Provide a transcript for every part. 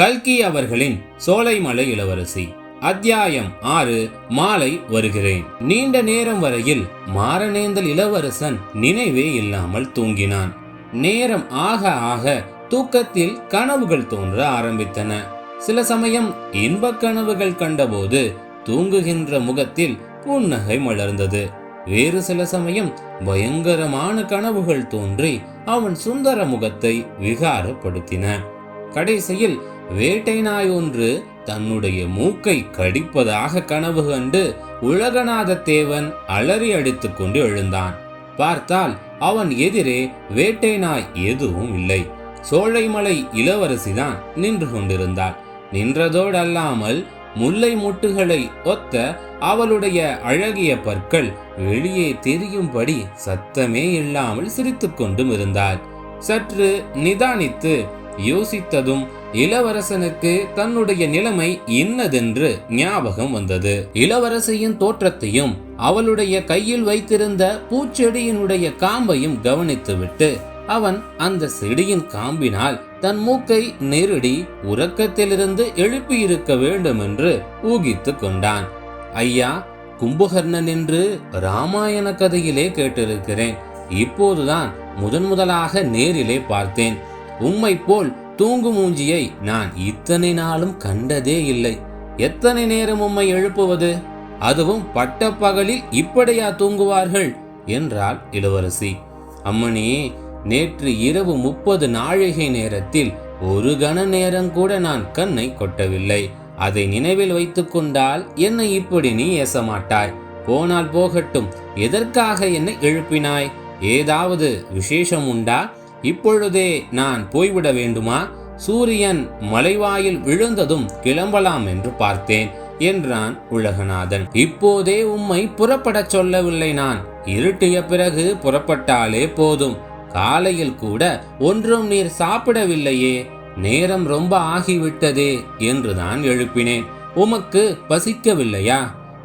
கல்கி அவர்களின் சோலைமலை இளவரசி. அத்தியாயம் ஆறு மாலை வருகிறேன். நீண்ட நேரம் வரையில் மாரணேந்தல் இளவரசன் நினைவே இல்லாமல் தூங்கினான். நேரம் ஆக ஆக தூக்கத்தில் கனவுகள் தோன்ற ஆரம்பித்தன. சில சமயம் இன்பக் கனவுகள் கண்டபோது தூங்குகின்ற முகத்தில் புன்னகை மலர்ந்தது. வேறு சில சமயம் பயங்கரமான கனவுகள் தோன்றி அவன் சுந்தர முகத்தை விகாரப்படுத்தின. கடைசியில் வேட்டை நாய் ஒன்று தன்னுடைய மூக்கை கடிப்பதாக கனவு கண்டு உலகநாத தேவன் அலறி அடித்துக் கொண்டு எழுந்தான். பார்த்தால் அவன் எதிரே வேட்டை நாய் எதுவும் இல்லை. சோழைமலை இளவரசிதான் நின்று கொண்டிருந்தாள். நின்றதோடல்லாமல் முல்லை முட்டுகளை ஒத்த அவளுடைய அழகிய பற்கள் வெளியே தெரியும்படி சத்தமே இல்லாமல் சிரித்துக்கொண்டும் இருந்தாள். சற்று நிதானித்து யோசித்ததும் இளவரசனுக்கு தன்னுடைய நிலைமை இன்னதென்று ஞாபகம் வந்தது. இளவரசியின் தோற்றத்தையும் அவளுடைய கையில் வைத்திருந்த பூச்செடியினுடைய காம்பையும் கவனித்துவிட்டு அவன் அந்த செடியின் காம்பினால் தன் மூக்கை நெருடி உறக்கத்திலிருந்து எழுப்பியிருக்க வேண்டும் என்று ஊகித்து கொண்டான். ஐயா கும்பகர்ணன் என்று ராமாயண கதையிலே கேட்டிருக்கிறேன். இப்போதுதான் முதன் முதலாக நேரிலே பார்த்தேன். உம்மை போல் தூங்கு மூஞ்சியை நான் இத்தனை நாளும் கண்டதே இல்லை. எத்தனை நேரம் உம்மை எழுப்புவது? அதுவும் பட்ட பகலில் இப்படியா தூங்குவார்கள்? என்றாள் இளவரசி. அம்மணி நேற்று இரவு முப்பது நாழிகை நேரத்தில் ஒரு கண நேரம் கூட நான் கண்ணை கொட்டவில்லை. அதை நினைவில் வைத்துக்கொண்டால் என்னை இப்படி நீ ஏசமாட்டாய். போனால் போகட்டும். எதற்காக என்னை எழுப்பினாய்? ஏதாவது விசேஷம் உண்டா? இப்பொழுதே நான் போய்விட வேண்டுமா? சூரியன் மலைவாயில் விழுந்ததும் கிளம்பலாம் என்று பார்த்தேன் என்றான் உலகநாதன். இப்போதே உம்மை புறப்படச் சொல்லவில்லை நான். இருட்டிய பிறகு புறப்பட்டாலே போதும். காலையில் கூட ஒன்றும் நீர் சாப்பிடவில்லையே. நேரம் ரொம்ப ஆகிவிட்டதே என்றுதான் எழுப்பினேன். உமக்கு பசிக்கவில்லையா?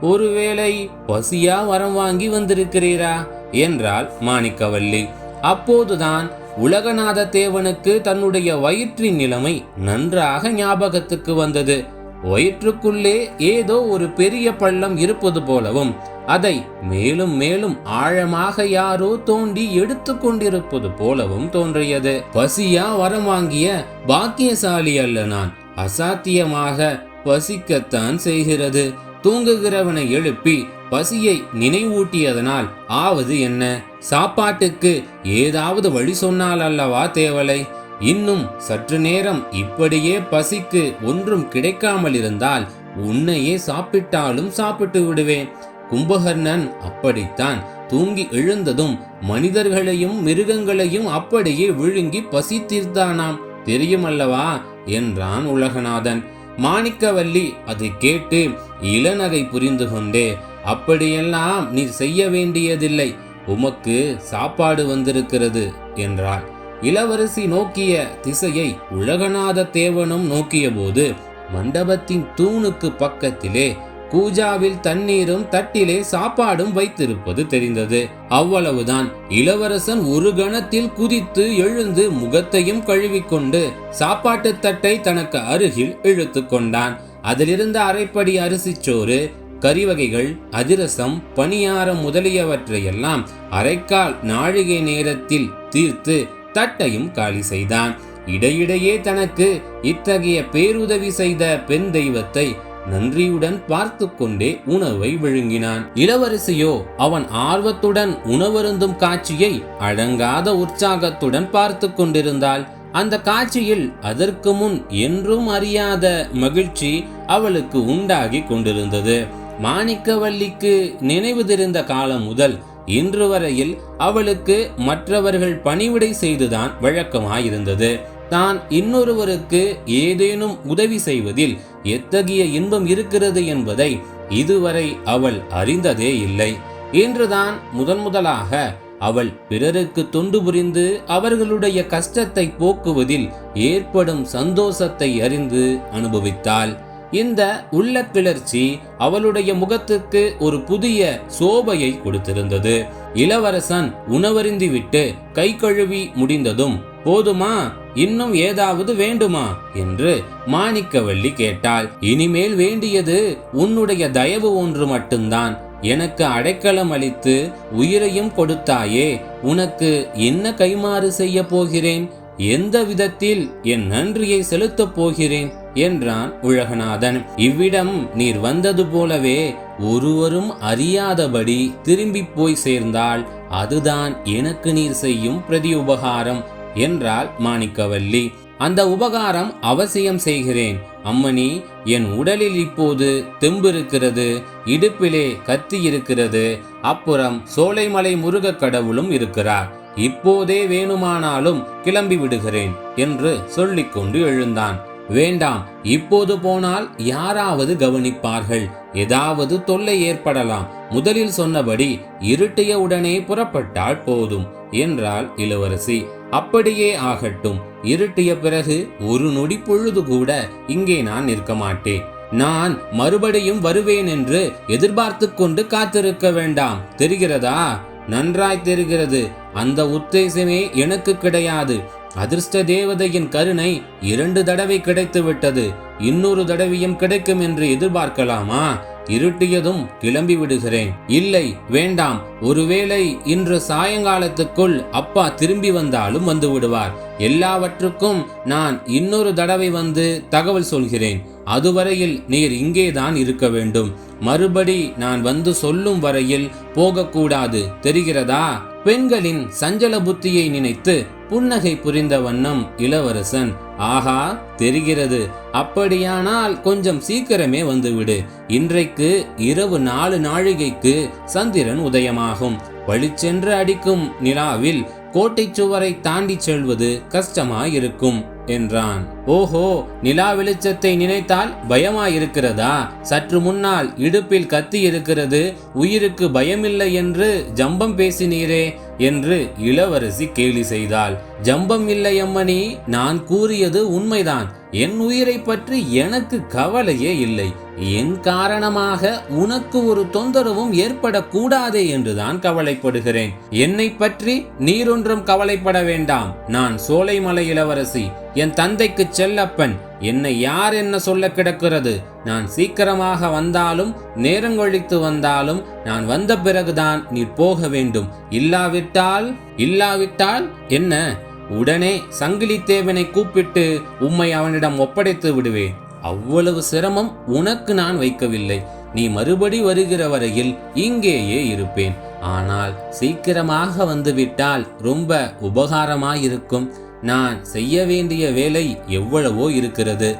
ஒருவேளை பசியா வரம் வாங்கி வந்திருக்கிறீரா? என்றாள் மாணிக்கவல்லி அப்போதுதான் உலகநாத தேவனுக்கு தன்னுடைய வயிற்றின் நிலைமை நன்றாக ஞாபகத்துக்கு வந்தது. வயிற்றுக்குள்ளே ஏதோ ஒரு பெரிய பள்ளம் இருப்பது போலவும் அதை மேலும் மேலும் ஆழமாக யாரோ தோண்டி எடுத்து கொண்டிருப்பது போலவும் தோன்றியது. பசியா வரம் வாங்கிய பாக்கியசாலி அல்ல நான். அசாத்தியமாக பசிக்கத்தான் செய்கிறது. தூங்குகிறவனை எழுப்பி பசியை நினைவூட்டியதனால் ஆவது என்ன? சாப்பாட்டுக்கு ஏதாவது வழி சொன்னால் அல்லவா தேவலை இன்னும் சற்று நேரம் இப்படியே பசிக்கு ஒன்றும் கிடைக்காமல் இருந்தால் உன்னையே சாப்பிட்டாலும் சாப்பிட்டு விடுவேன். கும்பகர்ணன் அப்படித்தான். தூங்கி எழுந்ததும் மனிதர்களையும் மிருகங்களையும் அப்படியே விழுங்கி பசி தீர்த்தானாம் தெரியுமல்லவா? என்றான் உலகநாதன். மாணிக்கவல்லி அதை கேட்டு இளநகை புரிந்து கொண்டே அப்படியெல்லாம் நீ செய்ய வேண்டியதில்லை. உமக்கு சாப்பாடு வந்திருக்கிறது என்றாள். இளவரசி நோக்கிய திசையை உலகநாத தேவனும் நோக்கியபோது மண்டபத்தின் தூணுக்கு பக்கத்திலே கூஜாவில் தண்ணீரும் தட்டிலே சாப்பாடும் வைத்திருப்பது தெரிந்தது. அவ்வளவுதான். இளவரசன் ஒரு கணத்தில் குதித்து எழுந்து முகத்தையும் கழுவிக்கொண்டு சாப்பாட்டு தட்டை தனக்கு அருகில் இழுத்து கொண்டான். அதிலிருந்த அரைப்படி அரிசிச்சோறு கறிவகைகள் அதிரசம் பணியாரம் முதலியவற்றையெல்லாம் அரைக்கால் நாழிகை நேரத்தில் தீர்த்து தட்டையும் காலி செய்தான். இடையிடையே தனக்கு இத்தகைய பேருதவி செய்த பெண் தெய்வத்தை நன்றியுடன் பார்த்து கொண்டே உணவை விழுங்கினான். இளவரசியோ அவன் ஆர்வத்துடன் உணவருந்தும் காட்சியை அடங்காத உற்சாகத்துடன் பார்த்து கொண்டிருந்தாள். அந்த காட்சியில் அதற்கு முன் என்றும் அறியாத மகிழ்ச்சி அவளுக்கு உண்டாகி கொண்டிருந்தது. மாணிக்கவல்லிக்கு நினைவு தெரிந்த காலம் முதல் இன்று வரையில் அவளுக்கு மற்றவர்கள் பணிவிடை செய்துதான் வழக்கமாயிருந்தது. தான் இன்னொருவருக்கு ஏதேனும் உதவி செய்வதில் எத்தகைய இன்பம் இருக்கிறது என்பதை இதுவரை அவள் அறிந்ததே இல்லை. இன்றுதான் முதன் முதலாக அவள் பிறருக்கு தொண்டு புரிந்து அவர்களுடைய கஷ்டத்தை போக்குவதில் ஏற்படும் சந்தோஷத்தை அறிந்து அனுபவித்தாள். இந்த உள்ள கிளர்ச்சி அவளுடைய முகத்துக்கு ஒரு புதிய சோபையை கொடுத்திருந்தது. இளவரசன் உணவருந்திவிட்டு கை கழுவி முடிந்ததும் போதுமா இன்னும் ஏதாவது வேண்டுமா? என்று மாணிக்கவல்லி கேட்டாள். இனிமேல் வேண்டியது உன்னுடைய தயவு ஒன்று மட்டும்தான். எனக்கு அடைக்கலம் அளித்து உயிரையும் கொடுத்தாயே உனக்கு என்ன கைமாறு செய்ய போகிறேன்? எந்த விதத்தில் என் நன்றியை செலுத்தப் போகிறேன்? என்றான் உலகநாதன். இவ்விடம் நீர் வந்தது போலவே ஒருவரும் அறியாதபடி திரும்பி போய் சேர்ந்தால் அதுதான் எனக்கு நீர் செய்யும் பிரதி உபகாரம் என்றாள் மாணிக்கவல்லி. அந்த உபகாரம் அவசியம் செய்கிறேன். அம்மணி என் உடலில் இப்போது தெம்பு இருக்கிறது இடுப்பிலே கத்தி இருக்கிறது அப்புறம் சோலைமலை முருகக் கடவுளும் இருக்கிறார். இப்போதே வேணுமானாலும் கிளம்பி விடுகிறேன் என்று சொல்லிக்கொண்டு எழுந்தான். வேண்டாம் இப்போது போனால் யாராவது கவனிப்பார்கள். ஏதாவது தொல்லை ஏற்படலாம். முதலில் சொன்னபடி இருட்டிய உடனே புறப்பட்டால் போதும் என்றாள் இளவரசி. அப்படியே ஆகட்டும். இருட்டிய பிறகு ஒரு நொடி பொழுது கூட இங்கே நான் நிற்க மாட்டேன். நான் மறுபடியும் வருவேன் என்று எதிர்பார்த்து கொண்டு காத்திருக்க வேண்டாம். தெரிகிறதா? நன்றாய் தெரிகிறது. அந்த உத்தேசமே எனக்கு கிடையாது. அதிர்ஷ்ட தேவதையின் கருணை இரண்டு தடவை கிடைத்து விட்டது இன்னொரு தடவையும் கிடைக்கும் என்று எதிர்பார்க்கலாமா? இருட்டியதும் கிளம்பி விடுகிறேன். இல்லை வேண்டாம். ஒருவேளை இன்று சாயங்காலத்துக்குள் அப்பா திரும்பி வந்தாலும் வந்து விடுவார். எல்லாவற்றுக்கும் நான் இன்னொரு தடவை வந்து தகவல் சொல்கிறேன். அதுவரையில் நீர் இங்கேதான் இருக்க வேண்டும். மறுபடி நான் வந்து சொல்லும் வரையில் போகக்கூடாது. தெரிகிறதா? பெண்களின் சஞ்சல புத்தியை நினைத்து புன்னகை புரிந்த வண்ணம் இளவரசன் ஆஹா தெரிகிறது. அப்படியானால் கொஞ்சம் சீக்கிரமே வந்துவிடு. இன்றைக்கு இரவு நாலு நாழிகைக்கு சந்திரன் உதயமாகும். பளிச்சென்று அடிக்கும் நிலாவில் கோட்டை சுவரை தாண்டி செல்வது கஷ்டமாயிருக்கும். என்றான். ஓஹோ நிலா வெளிச்சத்தை நினைத்தால் பயமாயிருக்கிறதா? சற்று முன்னால் இடுப்பில் கத்தி இருக்கிறது உயிருக்கு பயமில்லை என்று ஜம்பம் பேசினீரே. என்று இளவரசி கேலி செய்தாள். ஜம்பம் இல்லை அம்மணி நான் கூறியது உண்மைதான். என் உயிரை பற்றி எனக்கு கவலையே இல்லை. என் காரணமாக உனக்கு ஒரு தொந்தரவும் ஏற்படக்கூடாதே என்றுதான் கவலைப்படுகிறேன். என்னை பற்றி நீரொன்றும் கவலைப்பட வேண்டாம். நான் சோலைமலை இளவரசி. என் தந்தைக்கு செல்லப்பன். என்னை யார் என்ன சொல்ல கிடக்கிறது? நான் சீக்கிரமாக வந்தாலும் நேரங்கொழித்து வந்தாலும் நான் வந்த பிறகுதான் நீ போக வேண்டும். இல்லாவிட்டால் இல்லாவிட்டால் என்ன? உடனே சங்கிலி தேவனை கூப்பிட்டு உம்மை அவனிடம் ஒப்படைத்து விடுவேன். அவ்வளவு சிரமம் உனக்கு நான் வைக்கவில்லை. நீ மறுபடி வருகிற வரையில் இங்கேயே இருப்பேன். ஆனால் சீக்கிரமாக வந்துவிட்டால் ரொம்ப உபகாரமாயிருக்கும். நான் செய்ய வேண்டிய வேலை எவ்வளவோ இருக்கிறது.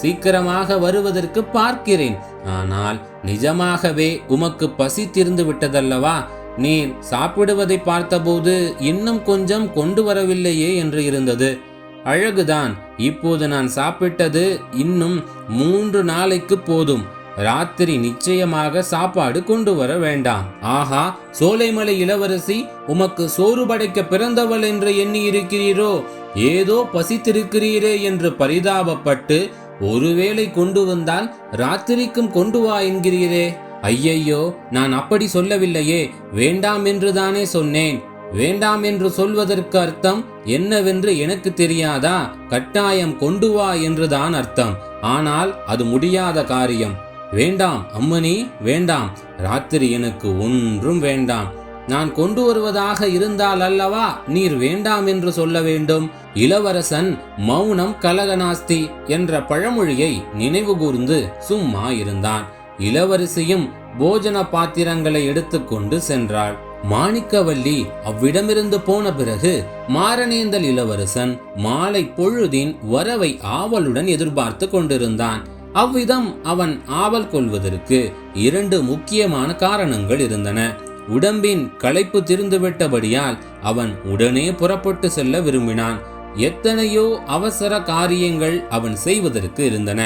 சீக்கிரமாக வருவதற்கு பார்க்கிறேன். ஆனால் நிஜமாகவே உமக்கு பசி தீர்ந்து விட்டதல்லவா? நீர் சாப்பிடுவதை பார்த்தபோது இன்னும் கொஞ்சம் கொண்டு வரவில்லையே என்று இருந்தது. அழகுதான். இப்போது நான் சாப்பிட்டது இன்னும் மூன்று நாளைக்கு போதும். ராத்திரி நிச்சயமாக சாப்பாடு கொண்டு வர வேண்டாம். ஆஹா சோலைமலை இளவரசி உமக்கு சோறு படைக்க பிறந்தவள் என்று எண்ணி இருக்கிறீரோ ஏதோ பசித்திருக்கிறீரே என்று பரிதாபப்பட்டு ஒருவேளை கொண்டு வந்தால் ராத்திரிக்கும் கொண்டு வா என்கிறீரே. ஐயையோ நான் அப்படி சொல்லவில்லையே. வேண்டாம் என்று தானே சொன்னேன். வேண்டாம் என்று சொல்வதற்கு அர்த்தம் என்னவென்று எனக்கு தெரியாதா? கட்டாயம் கொண்டு வா என்றுதான் அர்த்தம். ஆனால் அது முடியாத காரியம். வேண்டாம் அம்மணி வேண்டாம். ராத்திரி எனக்கு ஒன்றும் வேண்டாம். நான் கொண்டு வருவதாக இருந்தால் அல்லவா? நீர் வேண்டாம் என்று சொல்ல வேண்டும். இளவரசன் மௌனம் கலகநாஸ்தி என்ற பழமொழியை நினைவுகூர்ந்து சும்மா இருந்தான். இளவரசியும் போஜன பாத்திரங்களை எடுத்துக்கொண்டு சென்றாள். மாணிக்கவல்லி அவ்விடமிருந்து போன பிறகு மாரணேந்தல் இளவரசன் மாலை பொழுதின் வரவை ஆவலுடன் எதிர்பார்த்து கொண்டிருந்தான். அவ்விதம் அவன் ஆவல் கொள்வதற்கு இரண்டு முக்கியமான காரணங்கள் இருந்தன. உடம்பின் களைப்பு திருந்துவிட்டபடியால் அவன் உடனே புறப்பட்டு செல்ல விரும்பினான். எத்தனையோ அவசர காரியங்கள் அவன் செய்வதற்கு இருந்தன.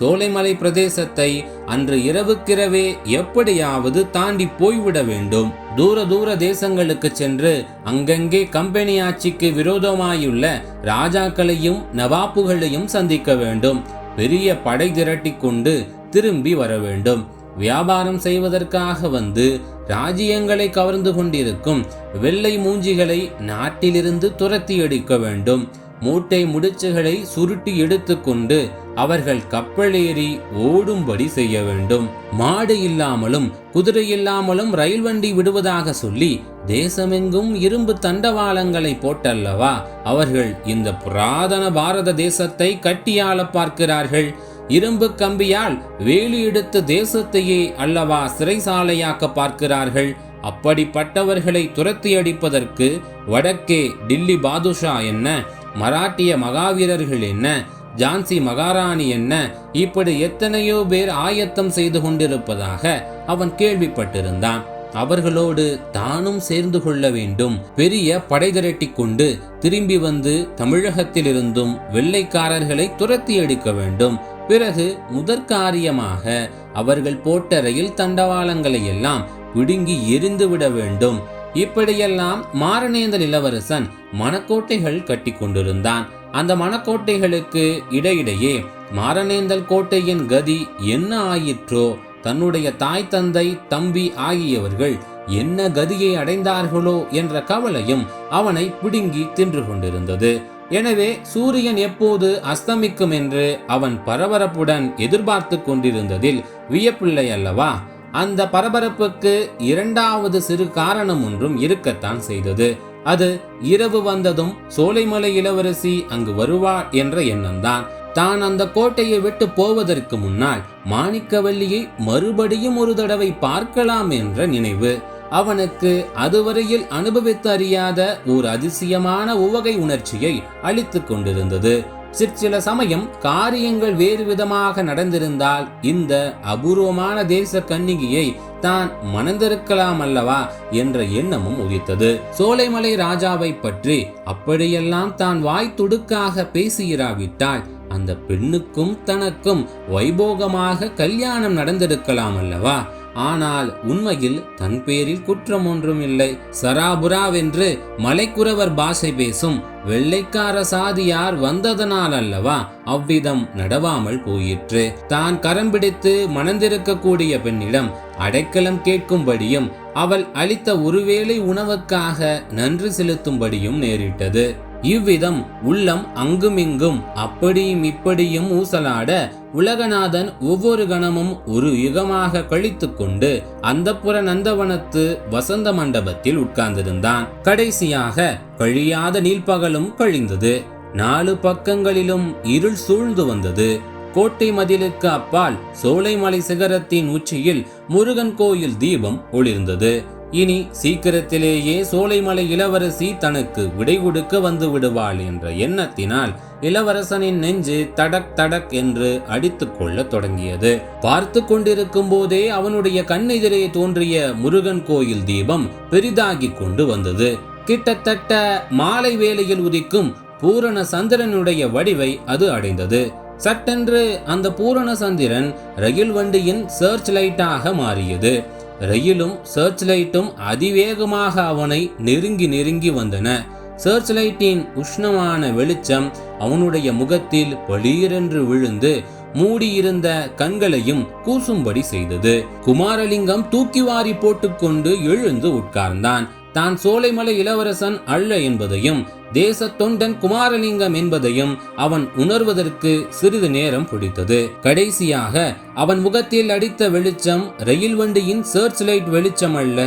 சோலைமலை பிரதேசத்தை அன்று இரவுக்கிரவே எப்படியாவது தாண்டி போய்விட வேண்டும். தூர தூர தேசங்களுக்கு சென்று அங்கங்கே கம்பெனி ஆட்சிக்கு விரோதமாயுள்ள ராஜாக்களையும் நவாப்புகளையும் சந்திக்க வேண்டும். பெரிய படை திரட்டி கொண்டு திரும்பி வர வேண்டும். வியாபாரம் செய்வதற்காக வந்து ராஜ்யங்களை கவர்ந்து கொண்டிருக்கும் வெள்ளை மூஞ்சிகளை நாட்டிலிருந்து துரத்தி எடுக்க வேண்டும். மூட்டை முடிச்சுகளை சுருட்டி எடுத்துக்கொண்டு அவர்கள் கப்பலேறி ஓடும்படி செய்ய வேண்டும். மாடு இல்லாமலும் குதிரை இல்லாமலும் ரயில் வண்டி விடுவதாக சொல்லி தேசமெங்கும் இரும்பு தண்டவாளங்களை போட்டல்லவா? அவர்கள் இந்த புராதன பாரத தேசத்தை கட்டியாள பார்க்கிறார்கள். இரும்பு கம்பியால் வேலி எடுத்து தேசத்தையே அல்லவா சிறைசாலையாக்க பார்க்கிறார்கள். அப்படிப்பட்டவர்களை துரத்தி அடிப்பதற்கு வடக்கே டில்லி பாதுஷா என்ன? மராட்டிய மகாவீரர்கள் என்ன? ஜான்சி மகாராணி என்ன? இப்படி எத்தனையோ பேர் ஆயத்தம் செய்து கொண்டிருப்பதாக அவன் கேள்விப்பட்டிருந்தான். அவர்களோடு தானும் சேர்ந்து கொள்ள வேண்டும். பெரிய படை திரட்டி கொண்டு திரும்பி வந்து தமிழகத்திலிருந்தும் வெள்ளைக்காரர்களை துரத்தி எடுக்க வேண்டும். பிறகு முதற்காரியமாக அவர்கள் போட்ட ரயில் தண்டவாளங்களை எல்லாம் பிடுங்கி எரிந்து விட வேண்டும். இப்படியெல்லாம் மாரணேந்தல் இளவரசன் மணக்கோட்டைகள் கட்டி கொண்டிருந்தான். அந்த மணக்கோட்டைகளுக்கு இடையிடையே மாரணேந்தல் கோட்டையின் கதி என்ன ஆயிற்றோ தன்னுடைய தாய் தந்தை தம்பி ஆகியவர்கள் என்ன கதியை அடைந்தார்களோ என்ற கவலையும் அவனை பிடுங்கி தின்று கொண்டிருந்தது. எனவே சூரியன் எப்போது அஸ்தமிக்கும் என்று அவன் பரபரப்புடன் எதிர்பார்த்து கொண்டிருந்ததில் வியப்பில்லை அல்லவா? அந்த பரபரப்புக்கு இரண்டாவது சிறு காரணம் ஒன்றும் இருக்கத்தான் செய்தது. அது இரவு வந்ததும் சோலைமலை இளவரசி அங்கு வருவாள் என்ற எண்ணம்தான். தான் அந்த கோட்டையை விட்டு போவதற்கு முன்னால் மாணிக்கவல்லியை மறுபடியும் ஒரு தடவை பார்க்கலாம் என்ற நினைவு. அவனுக்கு அதுவரையில் அனுபவித்து அறியாத ஒரு அதிசயமான உவகை உணர்ச்சியை அளித்துக் கொண்டிருந்தது. சிற்சில சமயம் காரியங்கள் வேறு விதமாக நடந்திருந்தால் இந்த அபூர்வமான தேச கன்னிகையை தான் மணந்திருக்கலாம் அல்லவா என்ற எண்ணமும் உதித்தது. சோலைமலை ராஜாவை பற்றி அப்படியெல்லாம் தான் வாய் துடுக்காக பேசியிராவிட்டால் அந்த பெண்ணுக்கும் தனக்கும் வைபோகமாக கல்யாணம் நடந்திருக்கலாம் அல்லவா? ஆனால் உண்மையில் தன் பேரில் குற்றம் ஒன்றும் இல்லை சராபுராவென்று மலைக்குறவர் பாஷை பேசும் வெள்ளைக்கார சாதியார் வந்ததனால் அல்லவா அவ்விதம் நடவாமல் போயிற்று. தான் கரம் பிடித்து மணந்திருக்கக்கூடிய பெண்ணிடம் அடைக்கலம் கேட்கும்படியும் அவள் அளித்த ஒருவேளை உணவுக்காக நன்றி செலுத்தும்படியும் நேரிட்டது. இவ்விதம் உள்ளம் அங்குமிங்கும் அப்படியும் இப்படியும் ஊசலாட உலகநாதன் ஒவ்வொரு கணமும் ஒரு யுகமாக கழித்து கொண்டு அந்தப்புற நந்தவனத்து வசந்த மண்டபத்தில் உட்கார்ந்திருந்தான். கடைசியாக கழியாத நீள்பகலும் கழிந்தது. நாலு பக்கங்களிலும் இருள் சூழ்ந்து வந்தது. கோட்டை மதிலுக்கு அப்பால் சோலைமலை சிகரத்தின் உச்சியில் முருகன் கோயில் தீபம் ஒளிர்ந்தது. இனி சீக்கிரத்திலேயே சோலைமலை இளவரசி தனக்கு விடை கொடுக்க வந்து விடுவாள் என்ற எண்ணத்தினால் இளவரசனின் நெஞ்சு தடக் தடக் என்று அடித்துக் கொள்ள தொடங்கியது. பார்த்து கொண்டிருக்கும் போதே அவனுடைய கண்ணெதிரே தோன்றிய முருகன் கோயில் தீபம் பெரிதாகி கொண்டு வந்தது. கிட்டத்தட்ட மாலை வேளையில் உதிக்கும் பூரண சந்திரனுடைய வடிவை அது அடைந்தது. சட்டென்று அந்த பூரண சந்திரன் ரயில் வண்டியின் சர்ச் லைட்டாக மாறியது. ரயிலும் சர்ச் லைட்டும் அதிவேகமாக அவனை நெருங்கி நெருங்கி வந்தன. சர்ச் லைட்டின் உஷ்ணமான வெளிச்சம் அவனுடைய முகத்தில் பளீரென்று விழுந்து மூடியிருந்த கண்களையும் கூசும்படி செய்தது. குமாரலிங்கம் தூக்கி வாரி போட்டுக்கொண்டு எழுந்து உட்கார்ந்தான். தான் சோலைமலை இளவரசன் அல்ல என்பதையும் தேச தொண்டன் குமாரலிங்கம் என்பதையும் அவன் உணர்வதற்கு சிறிது நேரம் பிடித்தது. கடைசியாக அவன் முகத்தில் அடித்த வெளிச்சம் ரயில் வண்டியின் சர்ச் லைட் வெளிச்சம் அல்ல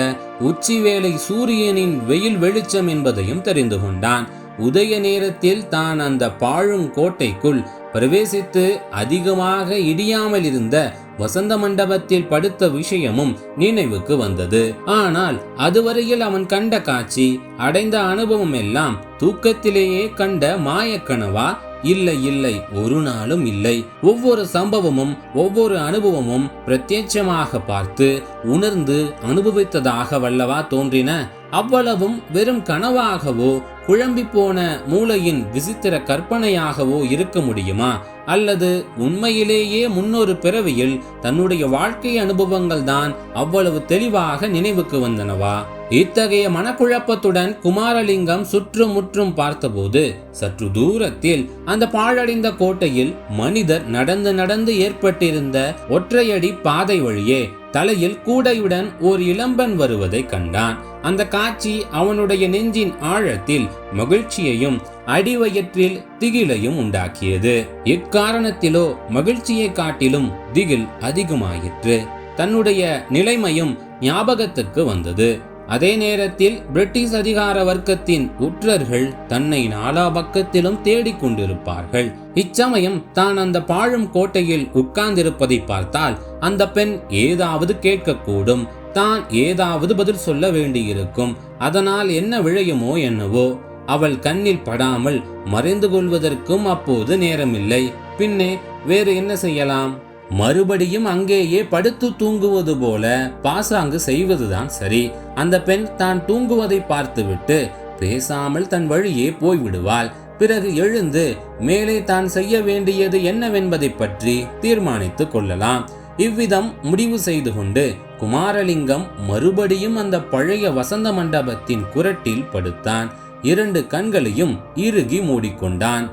உச்சிவேளை சூரியனின் வெயில் வெளிச்சம் என்பதையும் தெரிந்து கொண்டான். உதய நேரத்தில் தான் அந்த பாழும் கோட்டைக்குள் பிரவேசித்து அதிகமாக இடியாமல் இருந்த வசந்த மண்டபத்தில் படுத்த விஷயமும் நினைவுக்கு வந்தது. ஆனால் அதுவரையில் அவன் கண்ட காட்சி அடைந்த அனுபவம் எல்லாம் தூக்கத்திலேயே கண்ட மாயக்கனவா? இல்லை இல்லை ஒரு நாளும் இல்லை. ஒவ்வொரு சம்பவமும் ஒவ்வொரு அனுபவமும் பிரத்யட்சமாக பார்த்து உணர்ந்து அனுபவித்ததாக வல்லவா தோன்றின. அவ்வளவும் வெறும் கனவாகவோ குழம்பி போன மூளையின் விசித்திர கற்பனையாகவோ இருக்க முடியுமா? அல்லது உண்மையிலேயே முன்னொரு பிறவியில் தன்னுடைய வாழ்க்கை அனுபவங்கள் தான் அவ்வளவு தெளிவாக நினைவுக்கு வந்தனவா? இத்தகைய மனக்குழப்பத்துடன் குமாரலிங்கம் சுற்றுமுற்றும் பார்த்தபோது சற்று தூரத்தில் அந்த பாழடைந்த கோட்டையில் மனிதர் நடந்து நடந்து ஏற்பட்டிருந்த ஒற்றையடி பாதை வழியே தலையில் கூடையுடன் ஓர் இளம்பன் வருவதை கண்டான். அந்த காட்சி அவனுடைய நெஞ்சின் ஆழத்தில் மகிழ்ச்சியையும் அடிவயிற்றில் திகிலையும் உண்டாக்கியது. இக்காரணத்திலோ மகிழ்ச்சியை காட்டிலும் திகில் அதிகமாயிற்று. தன்னுடைய நிலைமையும் ஞாபகத்துக்கு வந்தது. அதே நேரத்தில் பிரிட்டிஷ் அதிகார வர்க்கத்தின் உற்றர்கள் தன்னை நாலா பக்கத்திலும் தேடிக் கொண்டிருப்பார்கள். இச்சமயம் தான் அந்த பாழும் கோட்டையில் உட்கார்ந்திருப்பதை பார்த்தால் அந்த பெண் ஏதாவது கேட்கக்கூடும். தான் ஏதாவது பதில் சொல்ல வேண்டியிருக்கும். அதனால் என்ன விழையுமோ என்னவோ. அவள் கண்ணில் படாமல் மறைந்து கொள்வதற்கும் அப்போது நேரமில்லை. பின்னே வேறு என்ன செய்யலாம்? மறுபடியும் அங்கேயே படுத்து தூங்குவது போல பாசாங்கு செய்வதுதான் சரி. அந்த பெண் தான் தூங்குவதை பார்த்துவிட்டு பேசாமல் தன் வழியே போய்விடுவாள். பிறகு எழுந்து மேலே தான் செய்ய வேண்டியது என்னவென்பதை பற்றி தீர்மானித்துக் கொள்ளலாம். இவ்விதம் முடிவு செய்து கொண்டு குமாரலிங்கம் மறுபடியும் அந்த பழைய வசந்த மண்டபத்தின் குரட்டில் படுத்தான். இரண்டு கண்களையும் இறுகி மூடிக்கொண்டான்.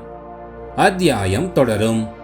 அத்தியாயம் தொடரும்.